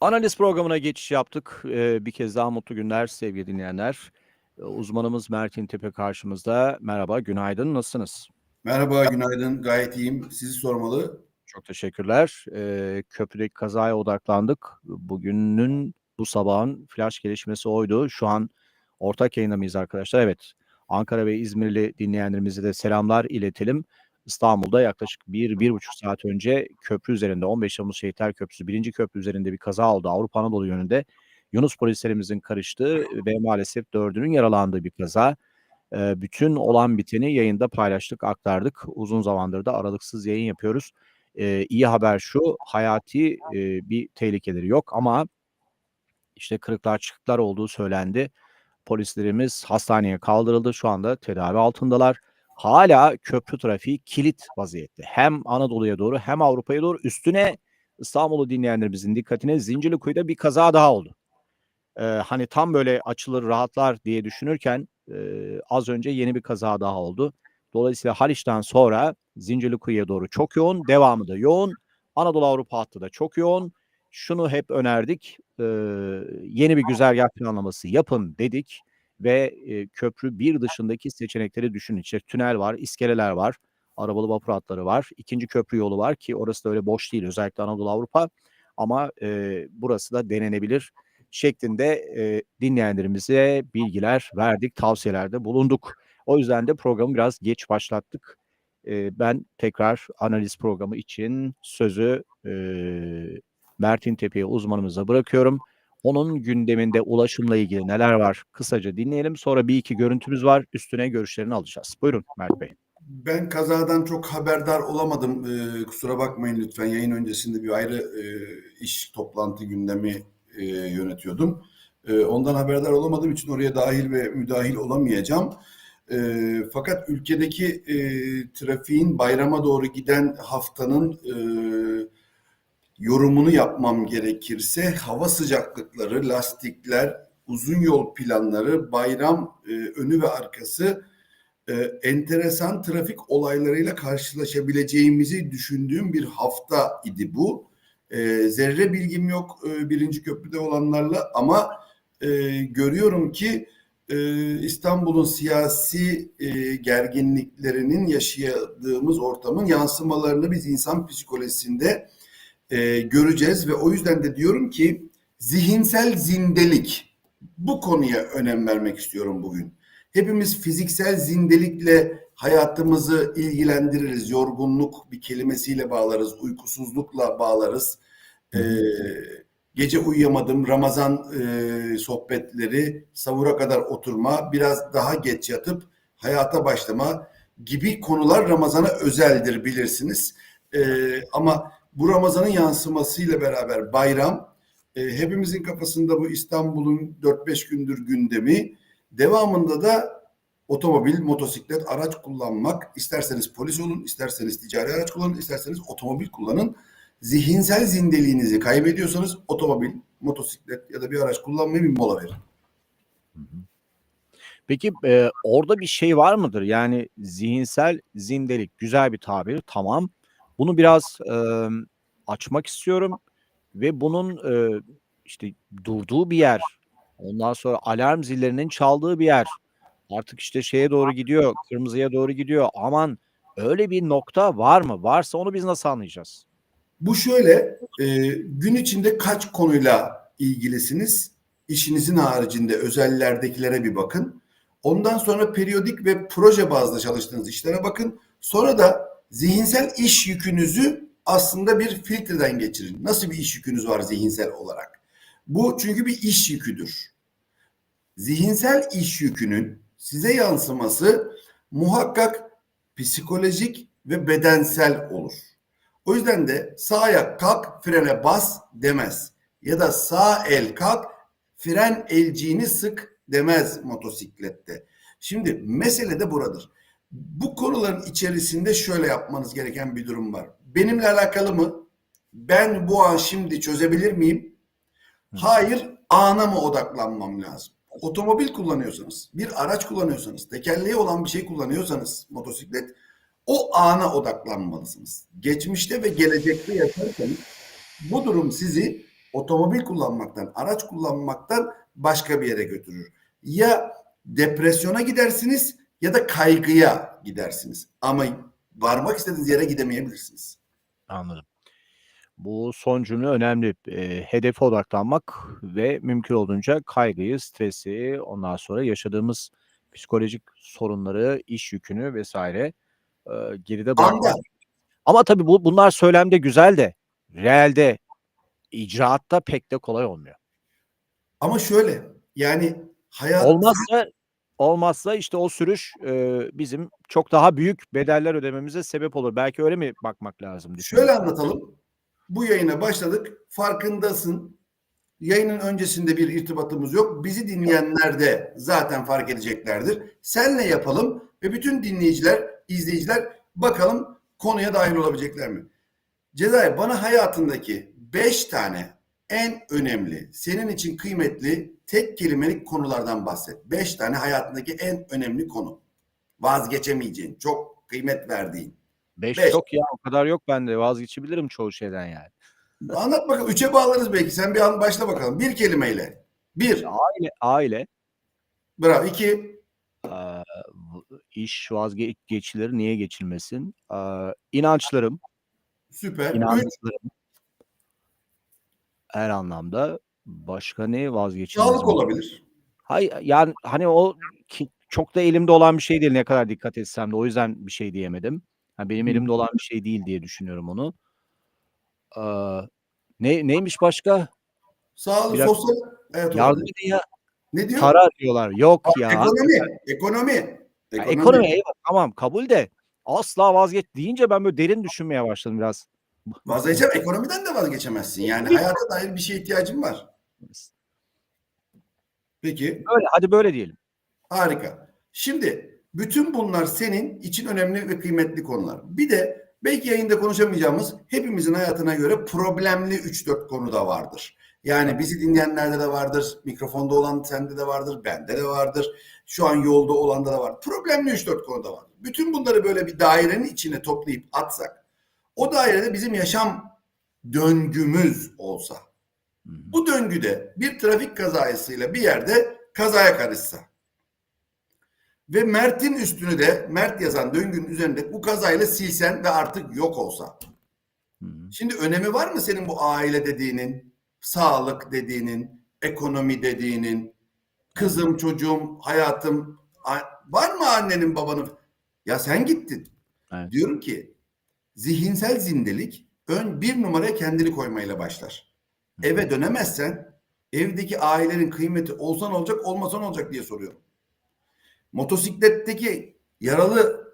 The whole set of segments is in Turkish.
Analiz programına geçiş yaptık. Ee, bir kez daha mutlu günler sevgili dinleyenler. Ee, Uzmanımız Mertin Tepe karşımızda. Merhaba, günaydın. Nasılsınız? Merhaba, günaydın. Gayet iyiyim. Sizi sormalı. Çok teşekkürler. Ee, köprüdeki kazaya odaklandık. Bugünün, bu sabahın flash gelişmesi oydu. Şu an ortak yayında mıyız arkadaşlar? Evet. Ankara ve İzmirli dinleyenlerimize de selamlar iletelim. İstanbul'da yaklaşık bir, bir buçuk saat önce köprü üzerinde 15 Temmuz Şehitler Köprüsü birinci köprü üzerinde bir kaza oldu Avrupa Anadolu yönünde. Yunus polislerimizin karıştığı ve maalesef dördünün yaralandığı bir kaza. Bütün olan biteni yayında paylaştık, aktardık. Uzun zamandır da aralıksız yayın yapıyoruz. Ee, iyi haber şu, hayati e, bir tehlikeleri yok ama işte kırıklar çıkıklar olduğu söylendi. Polislerimiz hastaneye kaldırıldı. Şu anda tedavi altındalar. Hala köprü trafiği kilit vaziyette. Hem Anadolu'ya doğru hem Avrupa'ya doğru. Üstüne İstanbul'u dinleyenlerimizin dikkatine Zincirlikuyu'da bir kaza daha oldu. Ee, hani tam böyle açılır rahatlar diye düşünürken e, az önce yeni bir kaza daha oldu. Dolayısıyla Haliç'ten sonra Zincirlikuyu'ya doğru çok yoğun. Devamı da yoğun. Anadolu Avrupa hattı da çok yoğun. Şunu hep önerdik. e, yeni bir güzergah planlaması yapın dedik ve e, köprü bir dışındaki seçenekleri düşünün. İşte tünel var, iskeleler var, arabalı vapur hatları var. ikinci köprü yolu var ki orası da öyle boş değil özellikle Anadolu Avrupa. Ama e, burası da denenebilir şeklinde e, dinleyenlerimize bilgiler verdik, tavsiyelerde bulunduk. O yüzden de programı biraz geç başlattık. E, ben tekrar analiz programı için sözü e, Mertin Tepe'ye uzmanımıza bırakıyorum. Onun gündeminde ulaşımla ilgili neler var kısaca dinleyelim. Sonra bir iki görüntümüz var. Üstüne görüşlerini alacağız. Buyurun Mert Bey. Ben kazadan çok haberdar olamadım. Ee, kusura bakmayın lütfen. Yayın öncesinde bir ayrı e, iş toplantı gündemi e, yönetiyordum. E, ondan haberdar olamadığım için oraya dahil ve müdahil olamayacağım. E, fakat ülkedeki e, trafiğin bayrama doğru giden haftanın e, yorumunu yapmam gerekirse hava sıcaklıkları, lastikler, uzun yol planları, bayram e, önü ve arkası e, enteresan trafik olaylarıyla karşılaşabileceğimizi düşündüğüm bir hafta idi bu. E, zerre bilgim yok e, birinci köprüde olanlarla ama e, görüyorum ki e, İstanbul'un siyasi e, gerginliklerinin yaşadığımız ortamın yansımalarını biz insan psikolojisinde e, göreceğiz ve o yüzden de diyorum ki zihinsel zindelik bu konuya önem vermek istiyorum bugün. Hepimiz fiziksel zindelikle hayatımızı ilgilendiririz. Yorgunluk bir kelimesiyle bağlarız, uykusuzlukla bağlarız. Ee, gece uyuyamadım, Ramazan e, sohbetleri, savura kadar oturma, biraz daha geç yatıp hayata başlama gibi konular Ramazan'a özeldir bilirsiniz. Ee, ama bu Ramazan'ın yansımasıyla beraber bayram, e, hepimizin kafasında bu İstanbul'un 4-5 gündür gündemi, devamında da otomobil, motosiklet, araç kullanmak, isterseniz polis olun, isterseniz ticari araç kullanın, isterseniz otomobil kullanın. Zihinsel zindeliğinizi kaybediyorsanız otomobil, motosiklet ya da bir araç kullanmaya bir mola verin. Peki e, orada bir şey var mıdır? Yani zihinsel zindelik güzel bir tabir tamam. Bunu biraz e, açmak istiyorum ve bunun e, işte durduğu bir yer, ondan sonra alarm zillerinin çaldığı bir yer, artık işte şeye doğru gidiyor, kırmızıya doğru gidiyor. Aman öyle bir nokta var mı? Varsa onu biz nasıl anlayacağız? Bu şöyle, e, gün içinde kaç konuyla ilgilisiniz? İşinizin haricinde özellerdekilere bir bakın. Ondan sonra periyodik ve proje bazlı çalıştığınız işlere bakın. Sonra da zihinsel iş yükünüzü aslında bir filtreden geçirin. Nasıl bir iş yükünüz var zihinsel olarak? Bu çünkü bir iş yüküdür. Zihinsel iş yükünün size yansıması muhakkak psikolojik ve bedensel olur. O yüzden de sağ ayak kalk frene bas demez. Ya da sağ el kalk fren elciğini sık demez motosiklette. Şimdi mesele de buradır. Bu konuların içerisinde şöyle yapmanız gereken bir durum var. Benimle alakalı mı? Ben bu an şimdi çözebilir miyim? Hayır, ana mı odaklanmam lazım? Otomobil kullanıyorsanız, bir araç kullanıyorsanız, tekerleği olan bir şey kullanıyorsanız, motosiklet, o ana odaklanmalısınız. Geçmişte ve gelecekte yaşarsanız bu durum sizi otomobil kullanmaktan, araç kullanmaktan başka bir yere götürür. Ya depresyona gidersiniz ya da kaygıya gidersiniz. Ama varmak istediğiniz yere gidemeyebilirsiniz. Anladım. Bu son cümle önemli. Eee, hedefe odaklanmak ve mümkün olduğunca kaygıyı, stresi, ondan sonra yaşadığımız psikolojik sorunları, iş yükünü vesaire eee, geride bırakmak. Ama tabii bu bunlar söylemde güzel de realde, icraatta pek de kolay olmuyor. Ama şöyle yani hayat Olmazsa olmazsa işte o sürüş eee, bizim çok daha büyük bedeller ödememize sebep olur. Belki öyle mi bakmak lazım Şöyle anlatalım. Bu yayına başladık. Farkındasın. Yayının öncesinde bir irtibatımız yok. Bizi dinleyenler de zaten fark edeceklerdir. Senle yapalım ve bütün dinleyiciler, izleyiciler bakalım konuya dahil olabilecekler mi? Cezayir bana hayatındaki beş tane en önemli, senin için kıymetli tek kelimelik konulardan bahset. Beş tane hayatındaki en önemli konu. Vazgeçemeyeceğin, çok kıymet verdiğin. 5 Beş. çok ya o kadar yok bende vazgeçebilirim çoğu şeyden yani. Anlat bakalım. Üçe bağlarız belki. Sen bir an başla bakalım. Bir kelimeyle. Bir. Aile, aile, Bravo. İki. eee, v- iş vazgeçilir niye geçilmesin? Eee, inançlarım, Süper. Üç. Her anlamda. Başka ne vazgeçilmez? Sağlık mi? olabilir. Hay yani hani o ki çok da elimde olan bir şey değil ne kadar dikkat etsem de o yüzden bir şey diyemedim. Ha, benim elimde olan bir şey değil diye düşünüyorum onu. Eee, ne neymiş başka? Sağlık, Bir dakika. sosyal hayat Yardım edin ya. Ne diyor? Para diyorlar. Yok Aa, ya. Ekonomi. Ekonomi. Ya Ekonomi. ekonomi eyvallah tamam kabul de asla vazgeç deyince ben böyle derin düşünmeye başladım biraz. Vazgeçem. Ekonomiden de vazgeçemezsin. Yani hayata dair bir şeye ihtiyacın var. Peki. Böyle hadi böyle diyelim. Harika. Şimdi bütün bunlar senin için önemli ve kıymetli konular. Bir de belki yayında konuşamayacağımız hepimizin hayatına göre problemli 3-4 konu da vardır. Yani bizi dinleyenlerde de vardır, mikrofonda olan sende de vardır, bende de vardır, şu an yolda olanda da var. Problemli 3-4 konu da var. Bütün bunları böyle bir dairenin içine toplayıp atsak, o dairede bizim yaşam döngümüz olsa, bu döngüde bir trafik kazasıyla bir yerde kazaya karışsa ve Mert'in üstünü de Mert yazan döngünün üzerinde bu kazayla silsen ve artık yok olsa. Şimdi önemi var mı senin bu aile dediğinin, sağlık dediğinin, ekonomi dediğinin, kızım, çocuğum, hayatım, var mı annenin babanın? Ya sen gittin. Evet. Diyorum ki zihinsel zindelik ön bir numaraya kendini koymayla başlar. Eve dönemezsen evdeki ailenin kıymeti olsan olacak olmasan olacak diye soruyorum. Motosikletteki yaralı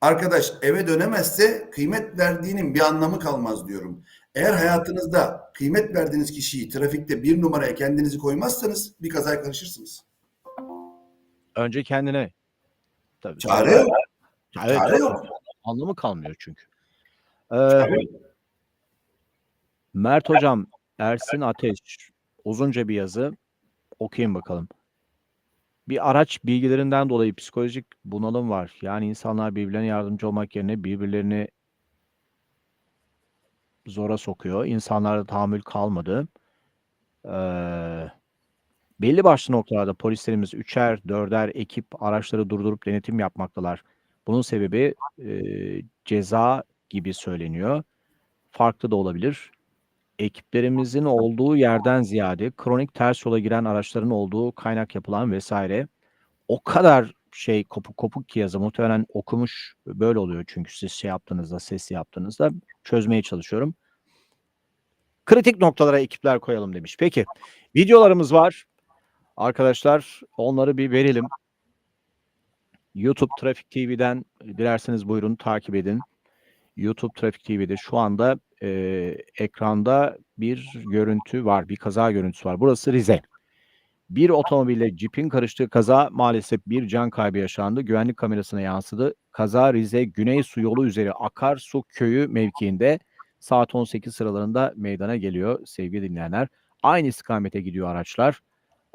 arkadaş eve dönemezse kıymet verdiğinin bir anlamı kalmaz diyorum. Eğer hayatınızda kıymet verdiğiniz kişiyi trafikte bir numaraya kendinizi koymazsanız bir kazaya karışırsınız. Önce kendine. Tabii. Çare yok. Çare evet. yok. Anlamı kalmıyor çünkü. Ee. Mert hocam Ersin Ateş uzunca bir yazı okuyayım bakalım. Bir araç bilgilerinden dolayı psikolojik bunalım var. Yani insanlar birbirlerine yardımcı olmak yerine birbirlerini zora sokuyor. İnsanlarda tahammül kalmadı. Ee, belli başlı noktalarda polislerimiz üçer, dörder ekip araçları durdurup denetim yapmaktalar. Bunun sebebi e, ceza gibi söyleniyor. Farklı da olabilir. Ekiplerimizin olduğu yerden ziyade kronik ters yola giren araçların olduğu kaynak yapılan vesaire o kadar şey kopuk kopuk ki yazı muhtemelen okumuş böyle oluyor çünkü siz şey yaptığınızda sesli yaptığınızda çözmeye çalışıyorum. Kritik noktalara ekipler koyalım demiş. Peki videolarımız var. Arkadaşlar onları bir verelim. YouTube Trafik TV'den dilerseniz buyurun takip edin. YouTube Trafik TV'de şu anda e, ekranda bir görüntü var. Bir kaza görüntüsü var. Burası Rize. Bir otomobille cipin karıştığı kaza maalesef bir can kaybı yaşandı. Güvenlik kamerasına yansıdı. Kaza Rize Güney Su yolu üzeri Akarsu köyü mevkiinde saat 18 sıralarında meydana geliyor sevgili dinleyenler. Aynı istikamete gidiyor araçlar.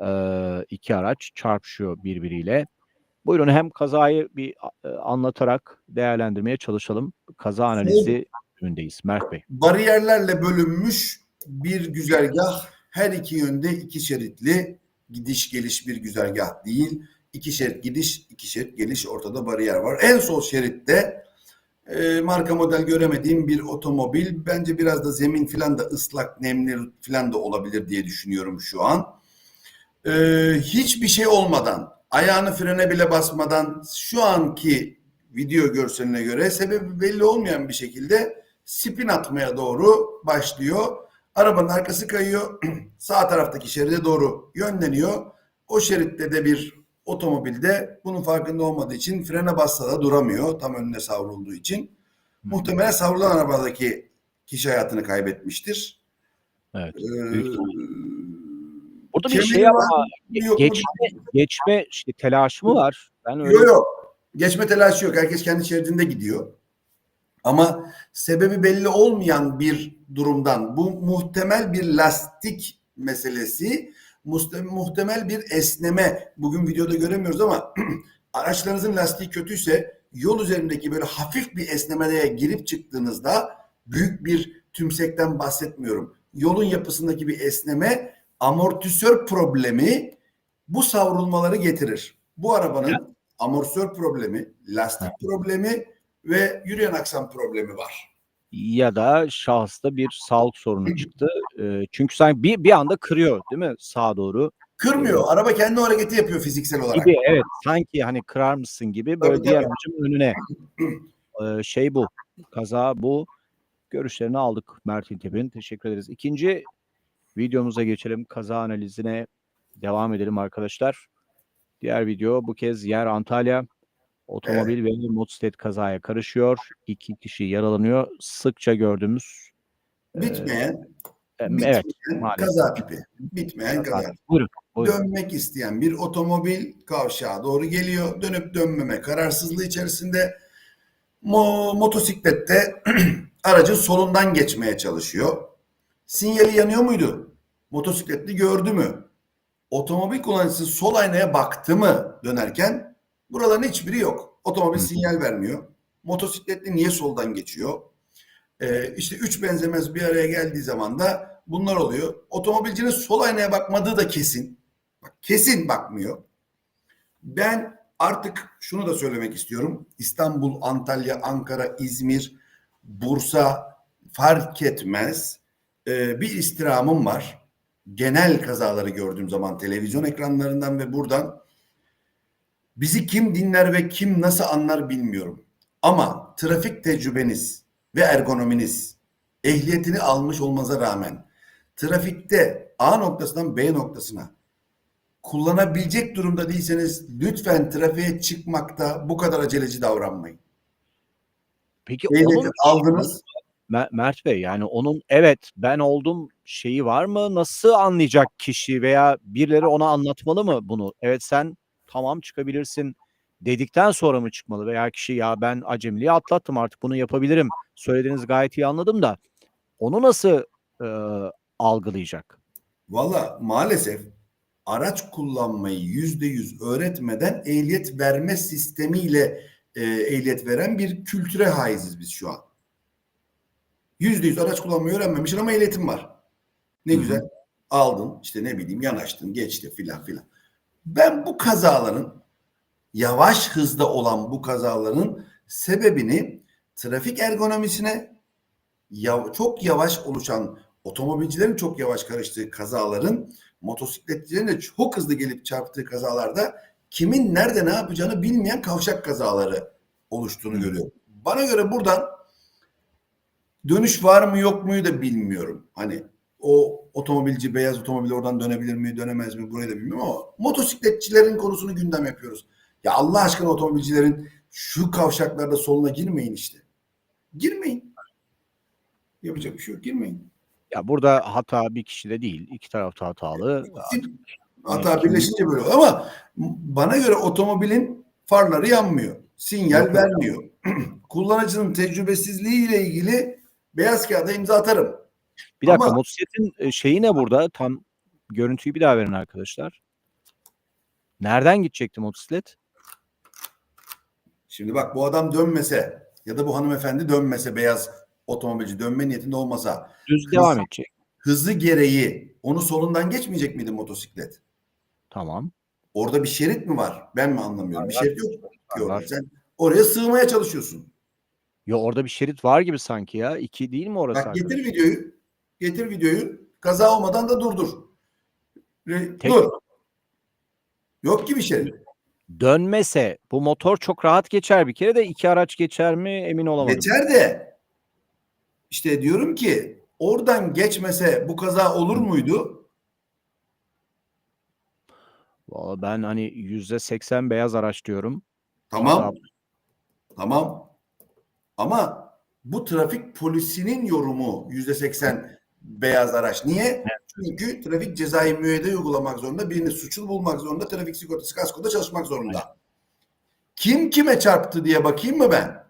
Ee, iki araç çarpışıyor birbiriyle. Buyurun hem kazayı bir e, anlatarak değerlendirmeye çalışalım. Kaza analizi önündeyiz. Mert Bey. Bariyerlerle bölünmüş bir güzergah her iki yönde iki şeritli gidiş geliş bir güzergah değil. İki şerit gidiş, iki şerit geliş ortada bariyer var. En sol şeritte e, marka model göremediğim bir otomobil. Bence biraz da zemin filan da ıslak, nemli filan da olabilir diye düşünüyorum şu an. E, hiçbir şey olmadan, ayağını frene bile basmadan şu anki video görseline göre sebebi belli olmayan bir şekilde spin atmaya doğru başlıyor. Arabanın arkası kayıyor. Sağ taraftaki şeride doğru yönleniyor. O şeritte de bir otomobilde bunun farkında olmadığı için frene bassa da duramıyor. Tam önüne savrulduğu için. Muhtemelen savrulan arabadaki kişi hayatını kaybetmiştir. Evet. Ee, Burada bir kemeri şey var ama geçme, geçme işte telaşı mı var? Ben öyle Yok yok. Geçme telaşı yok. Herkes kendi şeridinde gidiyor. Ama sebebi belli olmayan bir durumdan bu muhtemel bir lastik meselesi muhtemel bir esneme bugün videoda göremiyoruz ama araçlarınızın lastiği kötüyse yol üzerindeki böyle hafif bir esnemeye girip çıktığınızda büyük bir tümsekten bahsetmiyorum. Yolun yapısındaki bir esneme amortisör problemi bu savrulmaları getirir. Bu arabanın amortisör problemi, lastik problemi ve yürüyen aksam problemi var. ya da şahısta bir sağlık sorunu çıktı. Ee, çünkü sanki bir, bir anda kırıyor değil mi sağa doğru? Kırmıyor. Araba kendi hareketi yapıyor fiziksel olarak. Gibi evet sanki hani kırar mısın gibi böyle Tabii, diğer tabii. aracın önüne. Ee, şey bu. Kaza bu. Görüşlerini aldık Mert İntep'in. Teşekkür ederiz. İkinci videomuza geçelim. Kaza analizine devam edelim arkadaşlar. Diğer video bu kez yer Antalya. Otomobil ve motosiklet kazaya karışıyor. İki kişi yaralanıyor. Sıkça gördüğümüz Bitmeyen, e, bitmeyen evet maalesef. kaza tipi. Bitmeyen kaza. Buyurun. buyurun. Dönmek isteyen bir otomobil kavşağa doğru geliyor. Dönüp dönmeme kararsızlığı içerisinde mo motosiklette aracın solundan geçmeye çalışıyor. Sinyali yanıyor muydu? Motosikletli gördü mü? Otomobil kullanıcısı sol aynaya baktı mı dönerken? Buraların hiçbiri yok. Otomobil sinyal vermiyor. Motosikletli niye soldan geçiyor? Ee, işte üç benzemez bir araya geldiği zaman da bunlar oluyor. Otomobilcinin sol aynaya bakmadığı da kesin. Bak, kesin bakmıyor. Ben artık şunu da söylemek istiyorum. İstanbul, Antalya, Ankara, İzmir, Bursa fark etmez. Ee, bir istirhamım var. Genel kazaları gördüğüm zaman televizyon ekranlarından ve buradan bizi kim dinler ve kim nasıl anlar bilmiyorum. Ama trafik tecrübeniz ve ergonominiz ehliyetini almış olmanıza rağmen trafikte A noktasından B noktasına kullanabilecek durumda değilseniz lütfen trafiğe çıkmakta bu kadar aceleci davranmayın. Peki Ehliyeti onun aldınız. Mer- Mert Bey yani onun evet ben oldum şeyi var mı? Nasıl anlayacak kişi veya birileri ona anlatmalı mı bunu? Evet sen tamam çıkabilirsin dedikten sonra mı çıkmalı veya kişi ya ben acemiliği atlattım artık bunu yapabilirim. Söylediğiniz gayet iyi anladım da onu nasıl e, algılayacak? Valla maalesef araç kullanmayı yüzde yüz öğretmeden ehliyet verme sistemiyle e, ehliyet veren bir kültüre haiziz biz şu an. Yüzde yüz araç kullanmayı öğrenmemişsin ama ehliyetin var. Ne Hı güzel. Aldın işte ne bileyim yanaştın geçti filan filan. Ben bu kazaların yavaş hızda olan bu kazaların sebebini trafik ergonomisine yav- çok yavaş oluşan otomobilcilerin çok yavaş karıştığı kazaların motosikletçilerin de çok hızlı gelip çarptığı kazalarda kimin nerede ne yapacağını bilmeyen kavşak kazaları oluştuğunu görüyorum. Bana göre buradan dönüş var mı yok muyu da bilmiyorum. Hani o otomobilci beyaz otomobil oradan dönebilir mi dönemez mi burayı da bilmiyorum ama motosikletçilerin konusunu gündem yapıyoruz. Ya Allah aşkına otomobilcilerin şu kavşaklarda soluna girmeyin işte. Girmeyin. Yapacak bir şey yok girmeyin. Ya burada hata bir kişide değil iki tarafta hatalı. Hata birleşince böyle oluyor. Ama bana göre otomobilin farları yanmıyor. Sinyal Yok. vermiyor. Kullanıcının tecrübesizliği ile ilgili beyaz kağıda imza atarım. Bir dakika Ama- motosikletin e, şeyi ne burada? Tam görüntüyü bir daha verin arkadaşlar. Nereden gidecekti motosiklet? Şimdi bak bu adam dönmese ya da bu hanımefendi dönmese beyaz otomobilci dönme niyetinde olmasa Düz Hız- devam edecek. hızı gereği onu solundan geçmeyecek miydi motosiklet? Tamam. Orada bir şerit mi var? Ben mi anlamıyorum? Bir Var, şerit yok var. Sen oraya sığmaya çalışıyorsun. Ya orada bir şerit var gibi sanki ya. İki değil mi orası? Bak getir videoyu. Getir videoyu. Kaza olmadan da durdur. Re- Tek- Dur. Yok ki bir şerit. Dönmese bu motor çok rahat geçer bir kere de iki araç geçer mi emin olamadım. Geçer de işte diyorum ki oradan geçmese bu kaza olur muydu? Vallahi ben hani yüzde seksen beyaz araç diyorum. Tamam. Tamam. Ama bu trafik polisinin yorumu yüzde seksen beyaz araç. Niye? Çünkü trafik cezai müeyyide uygulamak zorunda. Birini suçlu bulmak zorunda. Trafik sigortası kaskoda çalışmak zorunda. Kim kime çarptı diye bakayım mı ben?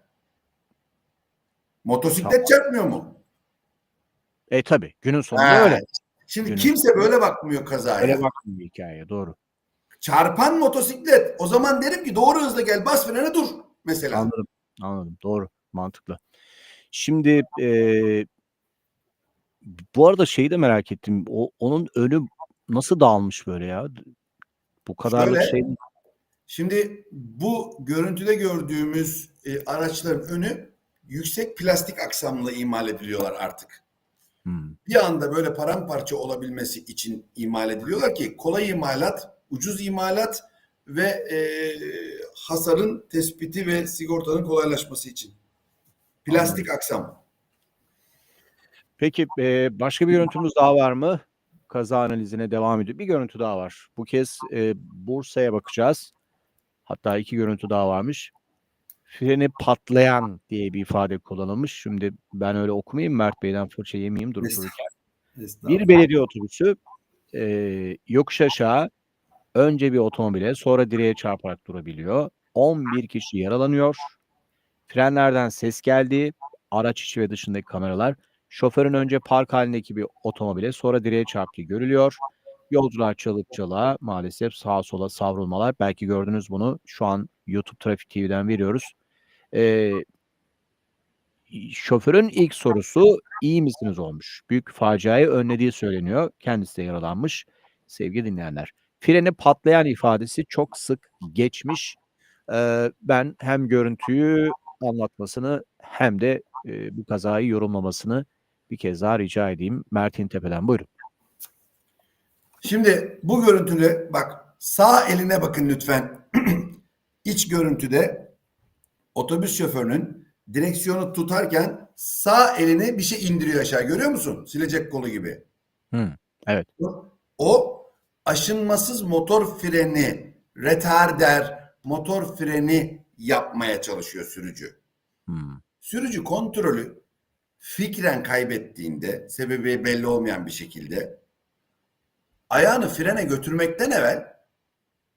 Motosiklet Tamam. çarpmıyor mu? E tabi günün sonunda Ha, öyle. Şimdi Günün kimse böyle bakmıyor kazaya. Öyle bakmıyor hikayeye doğru. Çarpan motosiklet. O zaman derim ki doğru hızla gel bas frene dur mesela. Anladım. Anladım. Doğru. Mantıklı. Şimdi eee, bu arada şeyi de merak ettim. O, onun önü nasıl dağılmış böyle ya? Bu kadarlık Şöyle, şey. Şimdi bu görüntüde gördüğümüz e, araçların önü yüksek plastik aksamlı imal ediliyorlar artık. Hmm, Bir anda böyle paramparça olabilmesi için imal ediliyorlar ki kolay imalat, ucuz imalat ve e, hasarın tespiti ve sigortanın kolaylaşması için. Plastik aksam. Peki eee, başka bir görüntümüz daha var mı? Kaza analizine devam ediyor. Bir görüntü daha var. Bu kez eee, Bursa'ya bakacağız. Hatta iki görüntü daha varmış. Freni patlayan diye bir ifade kullanılmış. Şimdi ben öyle okumayayım. Mert Bey'den fırça yemeyeyim durup dururken. Bir belediye otobüsü e, yokuş aşağı önce bir otomobile sonra direğe çarparak durabiliyor. 11 kişi yaralanıyor. Frenlerden ses geldi. Araç içi ve dışındaki kameralar. Şoförün önce park halindeki bir otomobile sonra direğe çarptığı görülüyor. Yolcular çalıp çala maalesef sağa sola savrulmalar. Belki gördünüz bunu. Şu an YouTube Trafik TV'den veriyoruz. Ee, şoförün ilk sorusu iyi misiniz olmuş. Büyük faciayı önlediği söyleniyor. Kendisi de yaralanmış. Sevgili dinleyenler. Freni patlayan ifadesi çok sık geçmiş. Ee, ben hem görüntüyü anlatmasını hem de e, bu kazayı yorumlamasını bir kez daha rica edeyim. Mert'in Tepe'den buyurun. Şimdi bu görüntüde bak sağ eline bakın lütfen. İç görüntüde otobüs şoförünün direksiyonu tutarken sağ elini bir şey indiriyor aşağı. Görüyor musun? Silecek kolu gibi. Hı, evet. O aşınmasız motor freni, retarder, motor freni yapmaya çalışıyor sürücü. Hmm, Sürücü kontrolü fikren kaybettiğinde sebebi belli olmayan bir şekilde ayağını frene götürmekten evvel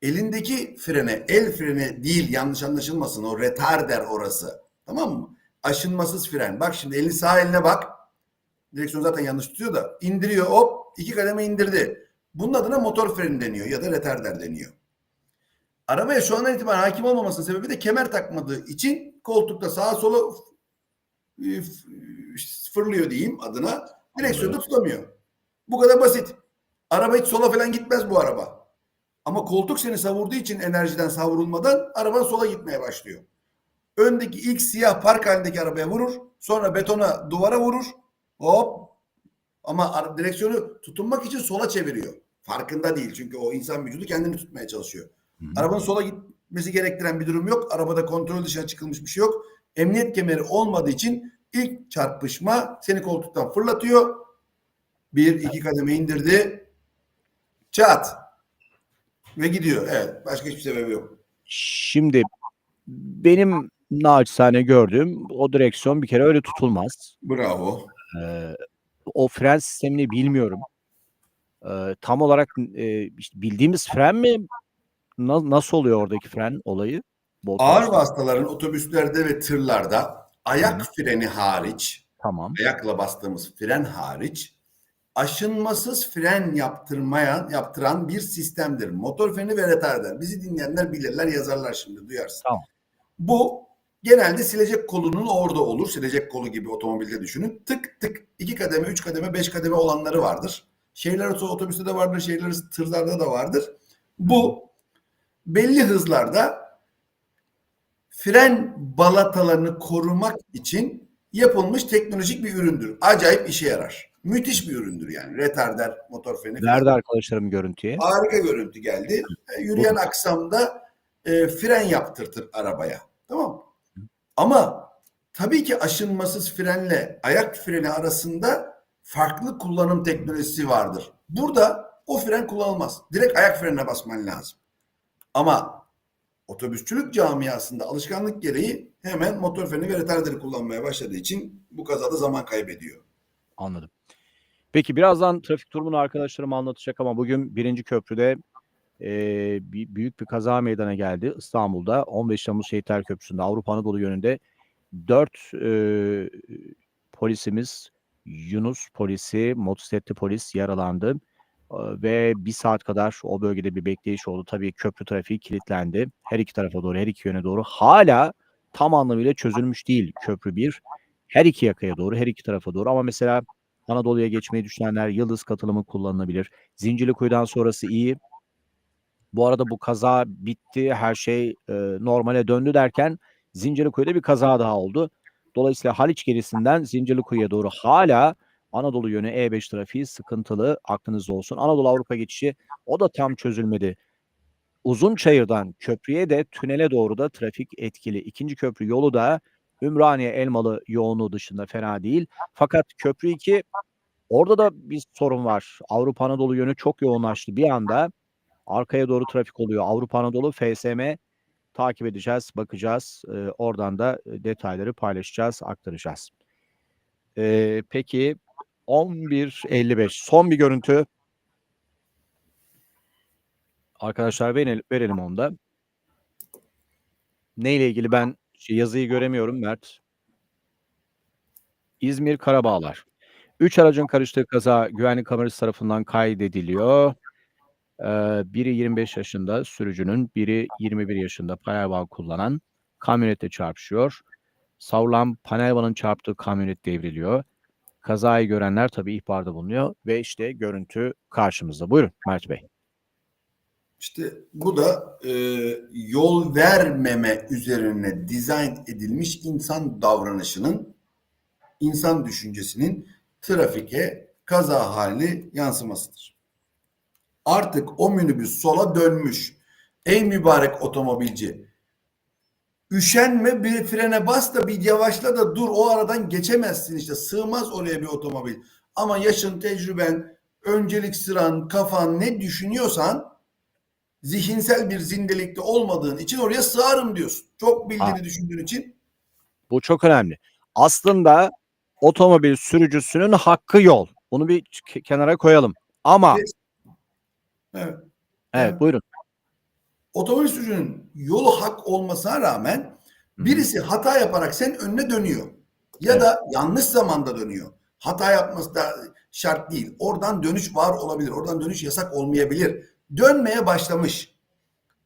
elindeki frene, el freni değil yanlış anlaşılmasın o retarder orası. Tamam mı? Aşınmasız fren. Bak şimdi elini sağ eline bak. Direksiyon zaten yanlış tutuyor da indiriyor hop iki kademe indirdi. Bunun adına motor freni deniyor ya da retarder deniyor. Arabaya şu andan itibaren hakim olmamasının sebebi de kemer takmadığı için koltukta sağa sola e, fırlıyor diyeyim adına. Direksiyonu da tutamıyor. Bu kadar basit. Araba hiç sola falan gitmez bu araba. Ama koltuk seni savurduğu için enerjiden savrulmadan araban sola gitmeye başlıyor. Öndeki ilk siyah park halindeki arabaya vurur. Sonra betona duvara vurur. Hop. Ama direksiyonu tutunmak için sola çeviriyor. Farkında değil çünkü o insan vücudu kendini tutmaya çalışıyor. Hı. Arabanın sola gitmesi gerektiren bir durum yok. Arabada kontrol dışına çıkılmış bir şey yok. Emniyet kemeri olmadığı için ilk çarpışma seni koltuktan fırlatıyor. Bir, iki kademe indirdi. Çat. Ve gidiyor. Evet. Başka hiçbir sebebi yok. Şimdi benim naçizane gördüğüm o direksiyon bir kere öyle tutulmaz. Bravo. Ee, o fren sistemini bilmiyorum. Ee, tam olarak e, işte bildiğimiz fren mi? Na- nasıl oluyor oradaki fren olayı? Bu Ağır vasıtaların otobüslerde ve tırlarda ayak freni hariç, Tamam. ayakla bastığımız fren hariç aşınmasız fren yaptırmayan, yaptıran bir sistemdir. Motor freni ve retarder. Bizi dinleyenler bilirler, yazarlar şimdi duyarsın. Tamam. Bu genelde silecek kolunun orada olur. Silecek kolu gibi otomobilde düşünün. Tık tık iki kademe, üç kademe, beş kademe olanları vardır. Şehirler arası otobüste de vardır, şehirler arası tırlarda da vardır. Bu belli hızlarda fren balatalarını korumak için yapılmış teknolojik bir üründür. Acayip işe yarar. Müthiş bir üründür yani. Retarder, motor freni. Nerede arkadaşlarım görüntüye? Harika görüntü geldi. E, Yürüyen aksamda e, fren yaptırtır arabaya. Tamam mı? Ama tabii ki aşınmasız frenle ayak freni arasında farklı kullanım teknolojisi vardır. Burada o fren kullanılmaz. Direkt ayak frenine basman lazım. Ama otobüsçülük camiasında alışkanlık gereği hemen motor freni ve retarderi kullanmaya başladığı için bu kazada zaman kaybediyor. Anladım. Peki birazdan trafik durumunu arkadaşlarım anlatacak ama bugün birinci köprüde e, bir, büyük bir kaza meydana geldi. İstanbul'da 15 Temmuz Şehitler Köprüsü'nde Avrupa Anadolu yönünde 4 e, polisimiz Yunus polisi, motosikletli polis yaralandı. Ve bir saat kadar o bölgede bir bekleyiş oldu. Tabii köprü trafiği kilitlendi. Her iki tarafa doğru, her iki yöne doğru. Hala tam anlamıyla çözülmüş değil köprü bir. Her iki yakaya doğru, her iki tarafa doğru. Ama mesela Anadolu'ya geçmeyi düşünenler Yıldız katılımı kullanılabilir. Zincirlikuyu'dan sonrası iyi. Bu arada bu kaza bitti, her şey e, normale döndü derken Zincirlikuyu'da bir kaza daha oldu. Dolayısıyla Haliç gerisinden Zincirlikuyu'ya doğru hala Anadolu yönü E5 trafiği sıkıntılı. Aklınızda olsun. Anadolu Avrupa geçişi o da tam çözülmedi. Uzun çayırdan köprüye de tünele doğru da trafik etkili. İkinci köprü yolu da Ümraniye Elmalı yoğunluğu dışında fena değil. Fakat köprü 2 orada da bir sorun var. Avrupa Anadolu yönü çok yoğunlaştı bir anda. Arkaya doğru trafik oluyor. Avrupa Anadolu FSM takip edeceğiz, bakacağız. Ee, oradan da e, detayları paylaşacağız, aktaracağız. Ee, peki 11.55 son bir görüntü. Arkadaşlar verelim, verelim onu da. Neyle ilgili ben şey, yazıyı göremiyorum Mert. İzmir Karabağlar. 3 aracın karıştığı kaza güvenlik kamerası tarafından kaydediliyor. Ee, biri 25 yaşında sürücünün, biri 21 yaşında panel kullanan kamyonete çarpışıyor. Savrulan panel vanın çarptığı kamyonet devriliyor. Kazayı görenler tabii ihbarda bulunuyor ve işte görüntü karşımızda. Buyurun Mert Bey. İşte bu da e, yol vermeme üzerine dizayn edilmiş insan davranışının, insan düşüncesinin trafike kaza hali yansımasıdır. Artık o minibüs sola dönmüş. Ey mübarek otomobilci. Üşenme bir frene bas da bir yavaşla da dur o aradan geçemezsin işte sığmaz oraya bir otomobil. Ama yaşın, tecrüben, öncelik sıran, kafan ne düşünüyorsan zihinsel bir zindelikte olmadığın için oraya sığarım diyorsun. Çok bildiğini Ha. düşündüğün için Bu çok önemli. Aslında otomobil sürücüsünün hakkı yol. Bunu bir kenara koyalım. Ama evet, evet Evet. buyurun. Otomobil sürücünün yolu hak olmasına rağmen birisi hata yaparak senin önüne dönüyor. Ya da yanlış zamanda dönüyor. Hata yapması da şart değil. Oradan dönüş var olabilir. Oradan dönüş yasak olmayabilir. Dönmeye başlamış.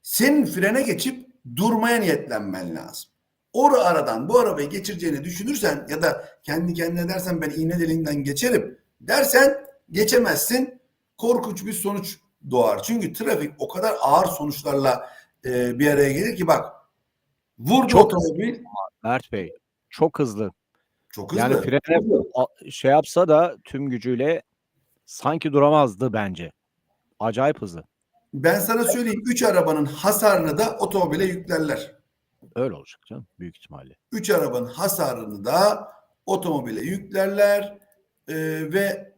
Senin frene geçip durmaya niyetlenmen lazım. O aradan bu arabayı geçireceğini düşünürsen ya da kendi kendine dersen ben iğne deliğinden geçerim dersen geçemezsin. Korkunç bir sonuç doğar. Çünkü trafik o kadar ağır sonuçlarla e, bir araya gelir ki bak vurdu Çok otomobil Mert Bey çok hızlı. çok hızlı. Yani frene şey yapsa da tüm gücüyle sanki duramazdı bence. Acayip hızlı. Ben sana söyleyeyim 3 arabanın hasarını da otomobile yüklerler. Öyle olacak canım büyük ihtimalle. 3 arabanın hasarını da otomobile yüklerler e, ve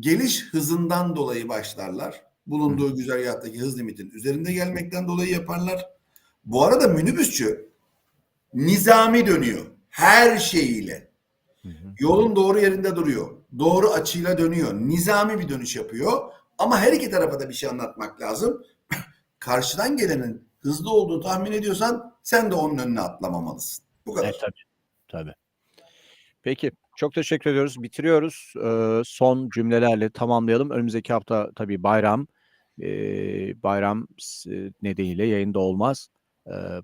geliş hızından dolayı başlarlar. Bulunduğu güzergahtaki hız limitin üzerinde gelmekten dolayı yaparlar. Bu arada minibüsçü nizami dönüyor. Her şeyiyle. Hı hı. Yolun doğru yerinde duruyor. Doğru açıyla dönüyor. Nizami bir dönüş yapıyor. Ama her iki tarafa da bir şey anlatmak lazım. Karşıdan gelenin hızlı olduğunu tahmin ediyorsan sen de onun önüne atlamamalısın. Bu kadar. Evet tabii. Tabii. Peki. Çok teşekkür ediyoruz. Bitiriyoruz. Ee, son cümlelerle tamamlayalım. Önümüzdeki hafta tabii bayram. Bayram s- nedeniyle yayında olmaz.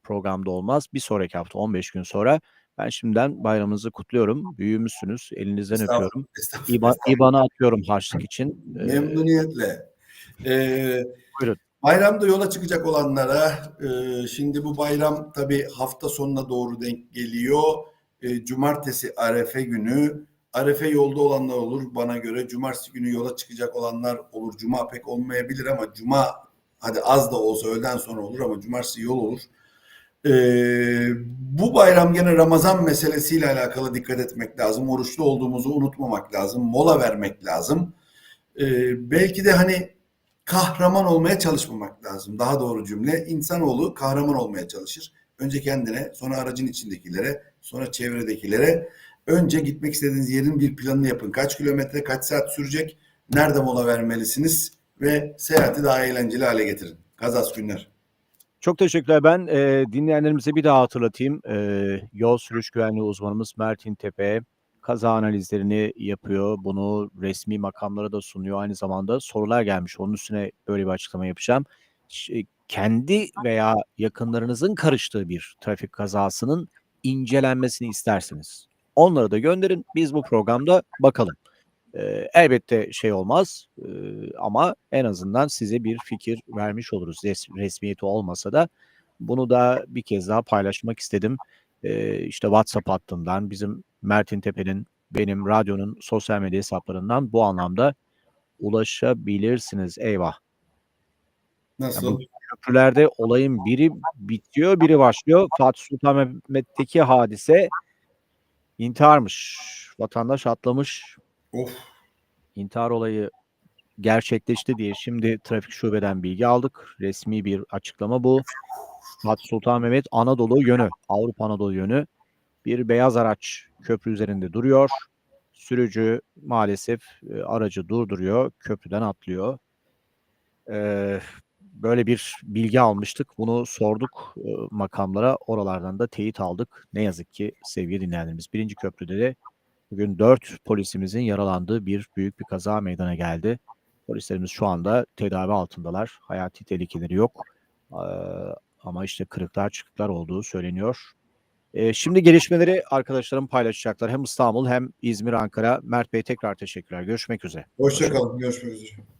programda olmaz. Bir sonraki hafta 15 gün sonra. Ben şimdiden bayramınızı kutluyorum. Büyüğümüzsünüz. Elinizden Estağfurullah, öpüyorum. estağfurullah, İBA estağfurullah. IBAN'a atıyorum harçlık için. Memnuniyetle. Ee, Buyurun. bayramda yola çıkacak olanlara e, şimdi bu bayram tabii hafta sonuna doğru denk geliyor. E, cumartesi Arefe günü. Arefe yolda olanlar olur bana göre. Cumartesi günü yola çıkacak olanlar olur. Cuma pek olmayabilir ama cuma hadi az da olsa öğleden sonra olur ama cumartesi yol olur. Ee, bu bayram gene Ramazan meselesiyle alakalı dikkat etmek lazım. Oruçlu olduğumuzu unutmamak lazım. Mola vermek lazım. Ee, belki de hani kahraman olmaya çalışmamak lazım. Daha doğru cümle. İnsanoğlu kahraman olmaya çalışır. Önce kendine, sonra aracın içindekilere, sonra çevredekilere. Önce gitmek istediğiniz yerin bir planını yapın. Kaç kilometre, kaç saat sürecek, nerede mola vermelisiniz ve seyahati daha eğlenceli hale getirin. Kazas günler. Çok teşekkürler. Ben eee, dinleyenlerimize bir daha hatırlatayım. Eee, yol sürüş güvenliği uzmanımız Mertin Tepe kaza analizlerini yapıyor. Bunu resmi makamlara da sunuyor. Aynı zamanda sorular gelmiş. Onun üstüne böyle bir açıklama yapacağım. Ş- kendi veya yakınlarınızın karıştığı bir trafik kazasının incelenmesini istersiniz. Onları da gönderin. Biz bu programda bakalım. Eee, elbette şey olmaz eee, ama en azından size bir fikir vermiş oluruz. Res- resmiyeti olmasa da bunu da bir kez daha paylaşmak istedim. Eee işte WhatsApp hattından, bizim Mertin Tepe'nin, benim radyonun sosyal medya hesaplarından bu anlamda ulaşabilirsiniz. Eyvah. Ya Nasıl? bu köprülerde olayın biri bitiyor, biri başlıyor. Fatih Sultan Mehmet'teki hadise intiharmış. Vatandaş atlamış. Of. İntihar olayı gerçekleşti diye şimdi trafik şubeden bilgi aldık. Resmi bir açıklama bu. Fatih Sultan Mehmet Anadolu yönü, Avrupa Anadolu yönü bir beyaz araç köprü üzerinde duruyor. Sürücü maalesef e, aracı durduruyor, köprüden atlıyor. Ee, böyle bir bilgi almıştık. Bunu sorduk makamlara. Oralardan da teyit aldık. Ne yazık ki sevgili dinleyenlerimiz. Birinci köprüde de bugün dört polisimizin yaralandığı bir büyük bir kaza meydana geldi. Polislerimiz şu anda tedavi altındalar. Hayati tehlikeleri yok. Ama işte kırıklar çıkıklar olduğu söyleniyor. Şimdi gelişmeleri arkadaşlarım paylaşacaklar. Hem İstanbul hem İzmir, Ankara. Mert Bey tekrar teşekkürler. Görüşmek üzere. Hoşça kalın. Görüşmek üzere.